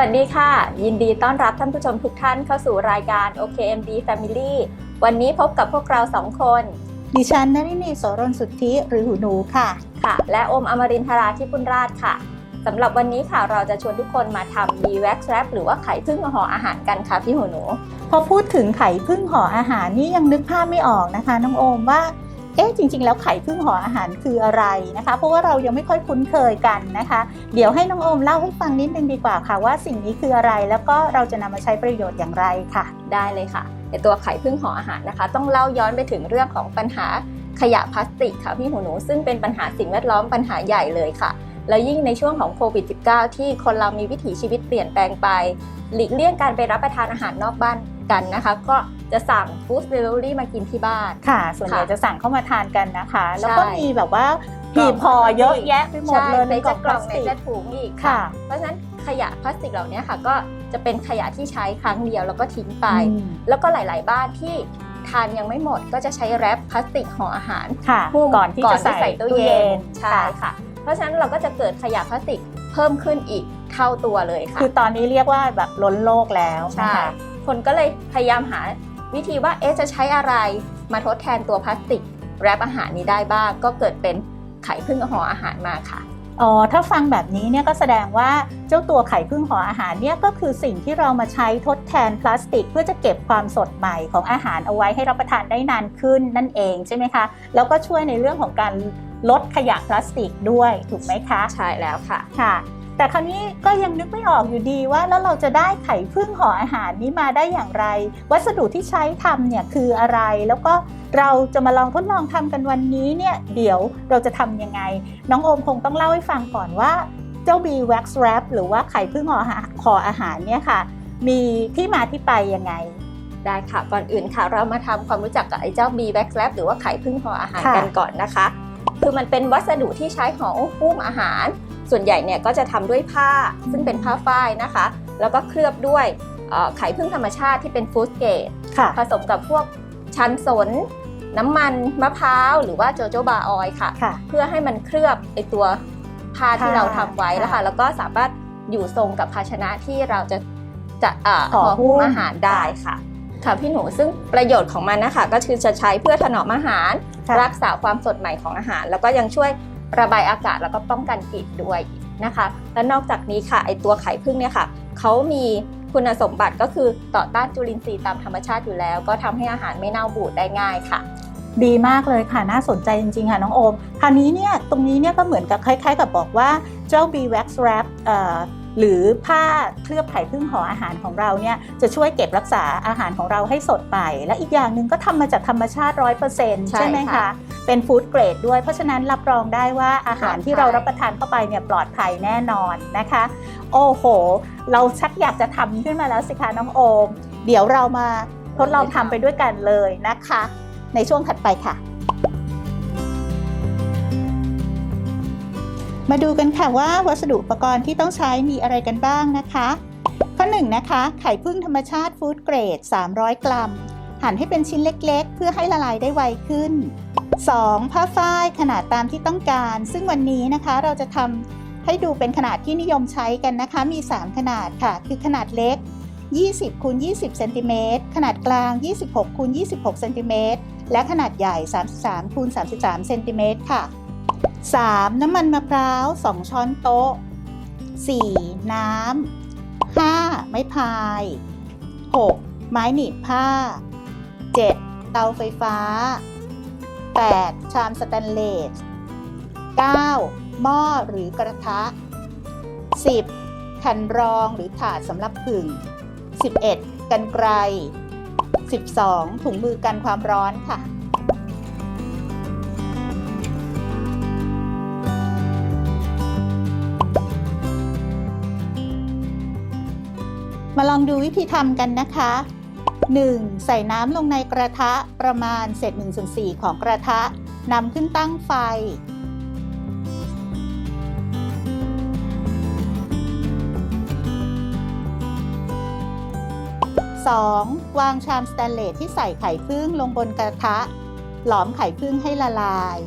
สวัสดีค่ะ ยินดีต้อนรับท่านผู้ชมทุกท่านเข้าสู่รายการ OKMD Family วันนี้พบกับพวกเราสองคน ดิฉันนรินีโสรนสุทธิหรือหูหนูค่ะค่ะ และโอมอมรินทราที่ปุณราชค่ะสำหรับวันนี้ค่ะเราจะชวนทุกคนมาทำ b w a x Wrap หรือว่าไข่พึ่งห่ออาหารกันค่ะพี่หูหนู พอพูดถึงไข่พึ่งห่ออาหารนี่ยังนึกภาพไม่ออกนะคะน้องโอมว่า เอ๊ะจริง ๆ แล้วไข่พึ่งห่ออาหารคืออะไรนะคะ เพราะว่าเรายังไม่ค่อยคุ้นเคยกันนะคะ เดี๋ยวให้น้องโอมเล่าให้ฟังนิดนึงดีกว่าค่ะ ว่าสิ่งนี้คืออะไรแล้วก็เราจะนำมาใช้ประโยชน์อย่างไรค่ะ ได้เลยค่ะในตัวไข่พึ่งห่ออาหารนะคะ ต้องเล่าย้อนไปถึงเรื่องของปัญหาขยะพลาสติกค่ะพี่หูหนู ซึ่งเป็นปัญหาสิ่งแวดล้อมปัญหาใหญ่เลยค่ะ แล้วยิ่งในช่วงของโควิด -19 ที่คนเรามีวิถีชีวิตเปลี่ยนแปลงไป หลีกเลี่ยงการไปรับประทานอาหารนอกบ้านกันนะคะ ก็ จะสั่งฟู้ดเดลิเวอรี่มากินที่บ้าน ค่ะ ส่วนใหญ่ค่ะจะสั่งเข้ามาทานกันนะคะ แล้วก็ใช่มีแบบว่าหีบห่อเยอะแยะไปหมดเลยในในกล่องกพล่ลาองสในติกจะถุงอีกค่ะ เพราะฉะนั้นขยะพลาสติกเหล่านี้ค่ะ ก็จะเป็นขยะที่ใช้ครั้งเดียวแล้วก็ทิ้งไปอืมแล้วก็หลาย ๆ บ้านที่ทานยังไม่หมดก็จะใช้แรปพลาสติกห่ออาหารค่ะหุ้มก่อนที่จะใส่ตู้เย็นใช่ค่ะค่ะ เพราะฉะนั้นเราก็จะเกิดขยะพลาสติกเพิ่มขึ้นอีกเท่าตัวเลยค่ะ คือตอนนี้เรียกว่าแบบล้นโลกแล้วนะใช่คะคนก็เลยพยายามหา วิธีว่าเอ๊ะจะใช้อะไรมาทดแทนตัวพลาสติกแรปอาหารนี้ได้บ้าง ก็เกิดเป็นไข่พึ่งห่ออาหารมาค่ะอ๋อถ้าฟังแบบนี้เนี่ยก็แสดงว่าเจ้าตัวไข่พึ่งห่ออาหารเนี่ยก็คือสิ่งที่เรามาใช้ทดแทนพลาสติก เพื่อจะเก็บความสดใหม่ของอาหารเอาไว้ให้รับประทานได้นานขึ้นนั่นเองใช่ไหมคะแล้วก็ช่วยในเรื่องของการลดขยะพลาสติกด้วยถูกไหมคะ ใช่แล้วค่ะค่ะ แต่คราวนี้ก็ยังนึกไม่ออกอยู่ดีว่าแล้วเราจะได้ไข่พึ่งห่ออาหารนี้มาได้อย่างไร วัสดุที่ใช้ทำเนี่ยคืออะไร แล้วก็เราจะมาลองทดลองทำกันวันนี้เนี่ยเดี๋ยวเราจะทำยังไง น้องโอมคงต้องเล่าให้ฟังก่อนว่าเจ้า B wax wrap หรือว่าไข่พึ่งห่ออาหารห่ออาหารเนี่ยค่ะ มีที่มาที่ไปยังไงได้ค่ะก่อนอื่นค่ะ เรามาทำความรู้จักกับไอ้เจ้า B Wax Lab หรือว่าไข่พึ่งห่ออาหารค่ะกันก่อนนะคะ คือมันเป็นวัสดุที่ใช้ห่อหุ้มอาหาร ส่วนใหญ่เนี่ยก็จะทำด้วยผ้าซึ่งเป็นผ้าฝ้ายนะคะ แล้วก็เคลือบด้วยเอ่อไข่พึ่งธรรมชาติที่เป็นฟู้ดเกรดค่ะผสมกับพวกชันสน น้ำมันมะพร้าวหรือว่าโจโจบาออยล์ค่ะค่ะ เพื่อให้มันเคลือบไอตัวผ้าที่ผ้าเราทำไว้แล้วค่ะค่ะ แล้วก็สามารถอยู่ทรงกับภาชนะที่เราจะจะเอ่อห่อห่อหุ้มหุ้มอาหารได้ค่ะ ค่ะพี่หนูซึ่งประโยชน์ของมันนะคะก็คือจะใช้เพื่อถนอมอาหาร ค่ะ รักษาความสดใหม่ของอาหาร แล้วก็ยังช่วยระบายอากาศแล้วก็ป้องกันกลิ่นด้วยนะคะ และนอกจากนี้ค่ะไอตัวไข่ผึ้งเนี่ยค่ะเขามีคุณสมบัติก็คือต่อต้านจุลินทรีย์ตามธรรมชาติอยู่แล้ว ก็ทำให้อาหารไม่เน่าบูดได้ง่ายค่ะ ดีมากเลยค่ะ น่าสนใจจริงๆ ค่ะน้องโอม คราวนี้เนี่ยตรงนี้เนี่ยก็เหมือนกับคล้ายๆ กับบอกว่าเจ้า B wax wrap เอ่อ หรือผ้าเคลือบไข่พึ่งห่ออาหารของเราเนี่ยจะช่วยเก็บรักษาอาหารของเราให้สดใหม่และอีกอย่างหนึ่งก็ทำมาจากธรรมชาติ100%ใช่ใช่ไหมค่ะคะเป็นฟู้ดเกรดด้วย เพราะฉะนั้นรับรองได้ว่าอาหารที่เรารับประทานเข้าไปเนี่ยปลอดภัยแน่นอนนะคะ โอ้โห เราชักอยากจะทำขึ้นมาแล้วสิคะน้องโอม เดี๋ยวเรามาทดลองทำไปด้วยกันเลยนะคะ ในช่วงถัดไปค่ะ มาดูกันค่ะว่าวัสดุอุปกรณ์ที่ต้องใช้มีอะไรกันบ้างนะคะ ข้อหนึ่งนะคะ ไข่พึ่งธรรมชาติฟู้ดเกรด 300 กรัม หั่นให้เป็นชิ้นเล็กๆ เพื่อให้ละลายได้ไวขึ้น 2. ผ้าฝ้ายขนาดตามที่ต้องการ ซึ่งวันนี้นะคะเราจะทำให้ดูเป็นขนาดที่นิยมใช้กันนะคะ มี 3 ขนาดค่ะ คือขนาดเล็ก 20คูณ20เซนติเมตรขนาดกลาง 26คูณ26เซนติเมตรและขนาดใหญ่ 33คูณ33เซนติเมตรค่ะ 3. น้ำมันมะพร้าว 2 ช้อนโต๊ะ 4. น้ำ 5. ไม้พาย 6. ไม้หนีบผ้า 7. เตาไฟฟ้า 8. ชามสแตนเลส 9. หม้อหรือกระทะ 10. แผ่นรองหรือถาดสำหรับผึ่ง 11. กันไกร 12. ถุงมือกันความร้อนค่ะ มาลองดูวิธีทำกันนะคะ 1. ใส่น้ำลงในกระทะประมาณเศษ1ส่วน4ของกระทะนำขึ้นตั้งไฟ 2. วางชามสแตนเลสที่ใส่ไข่พึ่งลงบนกระทะ หลอมไข่พึ่งให้ละลาย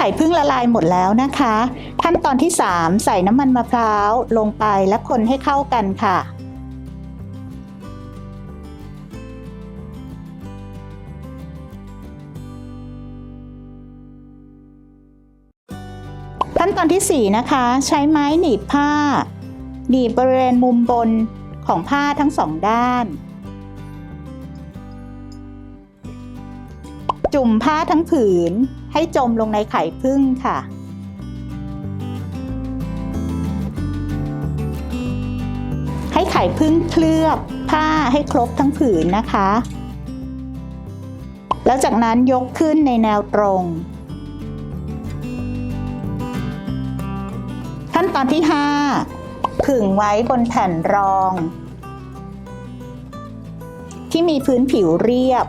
เมื่อไข่พึ่งละลายหมดแล้วนะคะ ขั้นตอนที่ 3 ใส่น้ำมันมะพร้าวลงไปและคนให้เข้ากันค่ะ ขั้นตอนที่ 4 นะคะ ใช้ไม้หนีบผ้า หนีบบริเวณมุมบนของผ้าทั้งสองด้าน จุ่มผ้าทั้งผืนให้จมลงในไข่พึ่งค่ะ ให้ไข่พึ่งเคลือบผ้าให้ครบทั้งผืนนะคะ แล้วจากนั้นยกขึ้นในแนวตรง ขั้นตอนที่ 5 ผึ่งไว้บนแผ่นรอง ที่มีพื้นผิวเรียบ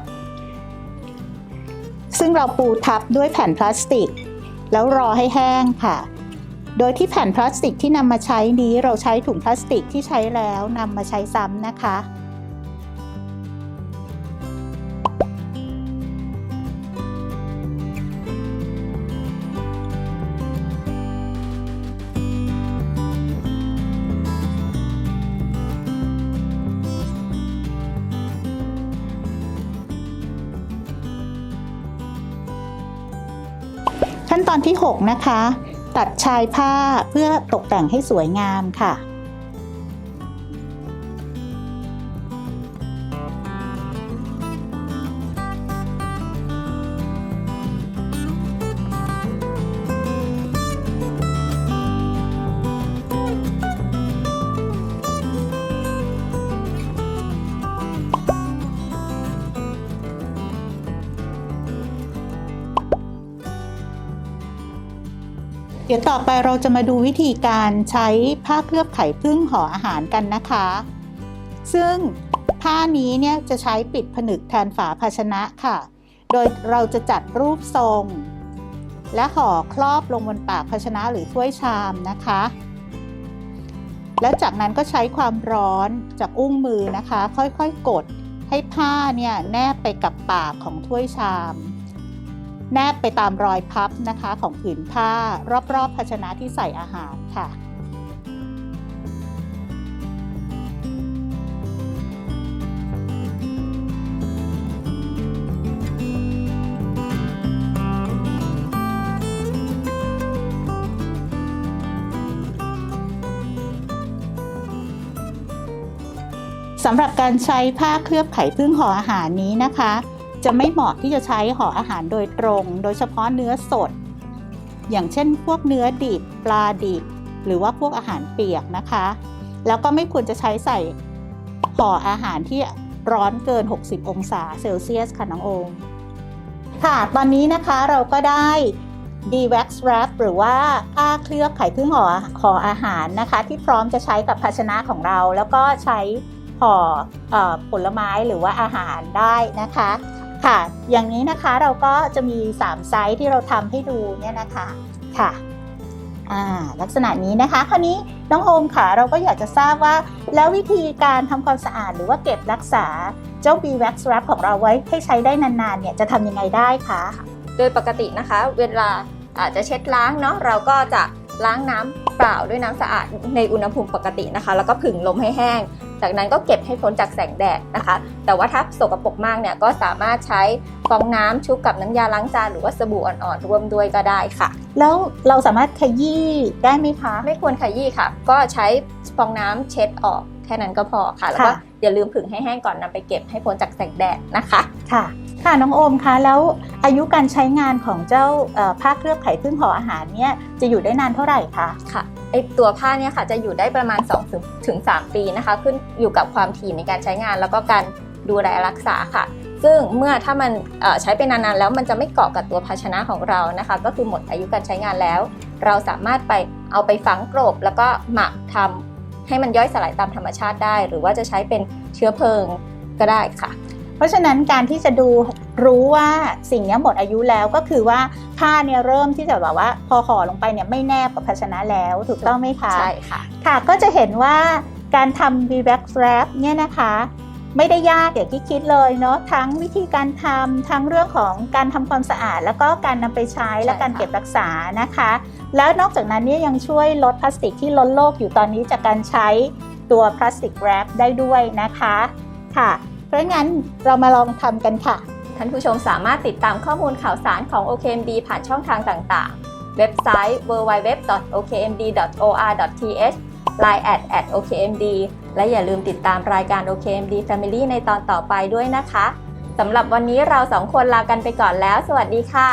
ซึ่งเราปูทับด้วยแผ่นพลาสติก แล้วรอให้แห้งค่ะ โดยที่แผ่นพลาสติกที่นำมาใช้นี้เราใช้ถุงพลาสติกที่ใช้แล้วนำมาใช้ซ้ำนะคะ ขั้นตอนที่ 6 นะคะ ตัดชายผ้าเพื่อตกแต่งให้สวยงามค่ะ ดี๋ยวต่อไปเราจะมาดูวิธีการใช้ผ้าเคลือบไข่พึ่งห่ออาหารกันนะคะ ซึ่งผ้านี้เนี่ยจะใช้ปิดผนึกแทนฝาภาชนะค่ะ โดยเราจะจัดรูปทรง และห่อครอบลงบนปากภาชนะหรือถ้วยชามนะคะ แล้วจากนั้นก็ใช้ความร้อนจากอุ้งมือนะคะ ค่อยๆกดให้ผ้าเนี่ยแนบไปกับปากของถ้วยชาม แนบไปตามรอยพับนะคะของผืนผ้ารอบๆภาชนะที่ใส่อาหารค่ะสำหรับการใช้ผ้าเคลือบไข่พึ่งห่ออาหารนี้นะคะ จะไม่เหมาะที่จะใช้ห่ออาหารโดยตรง โดยเฉพาะเนื้อสด อย่างเช่นพวกเนื้อดิบปลาดิบ หรือว่าพวกอาหารเปียกนะคะ แล้วก็ไม่ควรจะใช้ใส่ห่ออาหารที่ร้อนเกิน 60 องศาเซลเซียสค่ะน้องโอมค่ะ ตอนนี้นะคะเราก็ได้ d w a x wrap หรือว่าผ้าเคลือบไข่พึ่งห่อห่ออาหารนะคะ ที่พร้อมจะใช้กับภาชนะของเรา แล้วก็ใช้ห่ออผลไม้หรือว่าอาหารได้นะคะ ค่ะ อย่างนี้นะคะเราก็จะมี 3 ไซส์ที่เราทำให้ดูเนี่ยนะคะค่ะลักษณะนี้นะคะ คราวนี้น้องโอมค่ะเราก็อยากจะทราบว่า แล้ววิธีการทำความสะอาดหรือว่าเก็บรักษาเจ้า b w a x wrap ของเราไว้ให้ใช้ได้นานๆเนี่ยจะทำยังไงได้คะโดยปกตินะคะ เวลาอาจจะเช็ดล้างเนาะเราก็จะล้างน้ำเปล่าด้วยน้ำสะอาดในอุณหภูมิปกตินะคะ แล้วก็ผึ่งลมให้แห้ง จากนั้นก็เก็บให้พ้นจากแสงแดดนะคะ แต่ว่าถ้าสกปรกมากเนี่ยก็สามารถใช้ฟองน้ำชุบกับน้ำยาล้างจานหรือว่าสบู่อ่อนๆร่วมด้วยก็ได้ค่ะ แล้วเราสามารถขยี้ได้ไหมคะ ไม่ควรขยี้ค่ะ ก็ใช้ฟองน้ำเช็ดออกแค่นั้นก็พอค่ะ แล้วก็ค่ะอย่าลืมผึ่งให้แห้งก่อนนำไปเก็บให้พ้นจากแสงแดดนะคะค่ะค่ะน้องโอมคะแล้วอายุการใช้งานของเจ้าเอ่อผ้าเคลือบไข่พึ่งห่ออาหารเนี่ยจะอยู่ได้นานเท่าไหร่คะค่ะ ไอตัวผ้าเนี่ยค่ะจะอยู่ได้ประมาณ2ถึงถึง3ปีนะคะ ขึ้นอยู่กับความถี่ในการใช้งาน แล้วก็การดูแลรักษาค่ะ ซึ่งเมื่อถ้ามันใช้ไปนานๆแล้วมันจะไม่เกาะกับตัวภาชนะของเรานะคะ ก็คือหมดอายุการใช้งานแล้ว เราสามารถไปเอาไปฝังกลบแล้วก็หมักทำให้มันย่อยสลายตามธรรมชาติได้ หรือว่าจะใช้เป็นเชื้อเพลิงก็ได้ค่ะ เพราะฉะนั้นการที่จะดูรู้ว่าสิ่งเนี้ยหมดอายุแล้วก็คือว่าผ้าเนี่ยเริ่มที่จะแบบว่า พอห่อลงไปเนี่ยไม่แนบกับภาชนะแล้วถูกต้องไหมคะใช่ค่ะค่ะก็จะเห็นว่าการทำ b w a x wrap เนี่ยนะคะไม่ได้ยากอย่างที่คิดเลยเนาะทั้งวิธีการทำทั้งเรื่องของการทำความสะอาด แล้วก็การนำไปใช้และการใช่ค่ะเก็บรักษานะคะ แล้วนอกจากนั้นเนี่ยยังช่วยลดพลาสติกที่ล้นโลกอยู่ตอนนี้จากการใช้ตัวพลาสติกแรปได้ด้วยนะคะค่ะ เพราะงั้นเรามาลองทำกันค่ะ ท่านผู้ชมสามารถติดตามข้อมูลข่าวสารของ OKMD ผ่านช่องทางต่างๆ เว็บไซต์ www.okmd.or.th line at at okmd และอย่าลืมติดตามรายการ OKMD Family ในตอนต่อไปด้วยนะคะ สำหรับวันนี้เราสองคนลากันไปก่อนแล้ว สวัสดีค่ะ